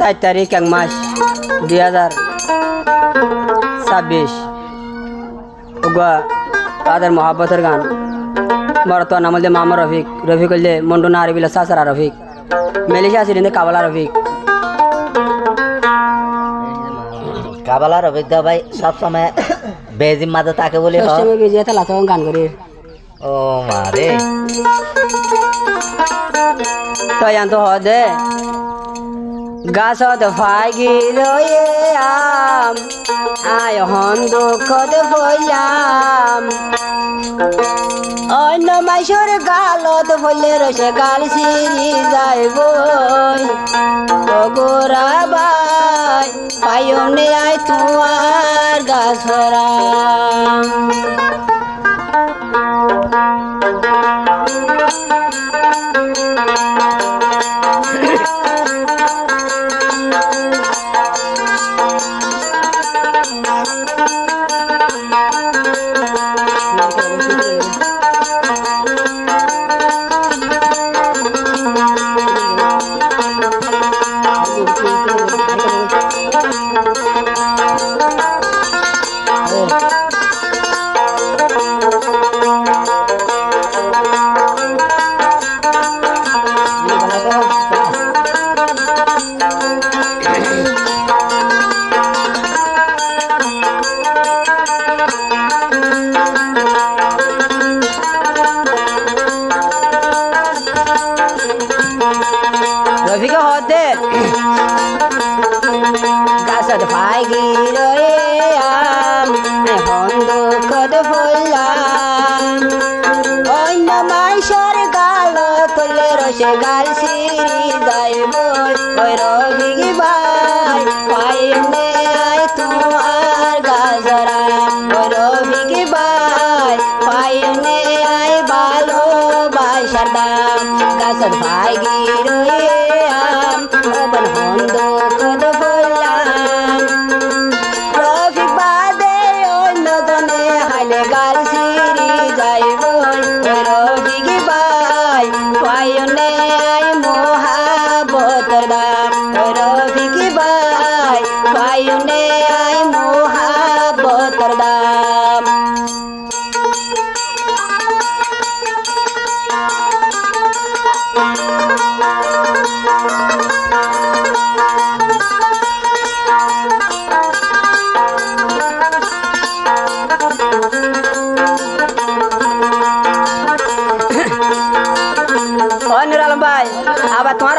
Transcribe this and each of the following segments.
চার তারিখ এক মাস দুই হাজার ছাব্বিশ তাদের মহাব্বতের গান। মরতো নাম হলে মামা রফিক। রফিক হইলে মন্টু না হারিবিলে সাসারা রফিক। মেলিশা আছে কাবালা রফিক। কাবালার অভিজ্ঞ ভাই সবসময় বেজিম মাঝে তাকে বলি গান করি। ও মারে তো তো হদে গাছত ফাগি রয়ে আম, আয় হন দুঃখত ফইলাম অন্য মাইসর গালত ফলে রসে গাল সিরি যাইব গোরা বাই পাইম নে আয় তোমার গাছরা রফিকে দুঃখত ফইলাম অন্য মাইসর গাল তুলে রসে গাল সিরি যাইব ওই রফিক ভাই পাইনে আয় তোমার গাজরা। ওই রফিক ভাই গাছত ফাইগি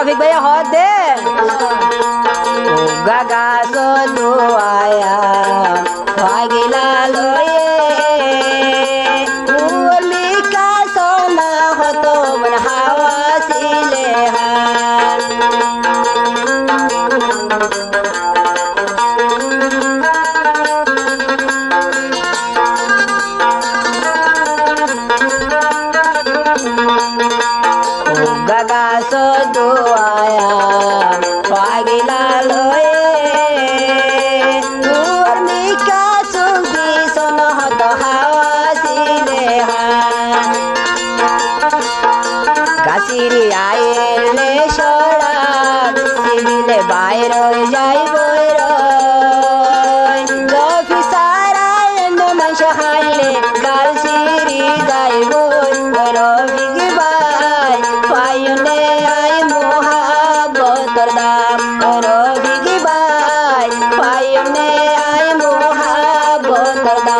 রফিক ভাইয়া হদ দে গাগা সদু আয়া ভাগিলা লয়ে সিবিলে বাইর যাই বৈর রফি সারা মাস হাইলে গাল সিরি যাই বই। রফি বাই পায়নে আই মহাবতর দাম। রফি বাই পায়নে আই মহাবতর দাম।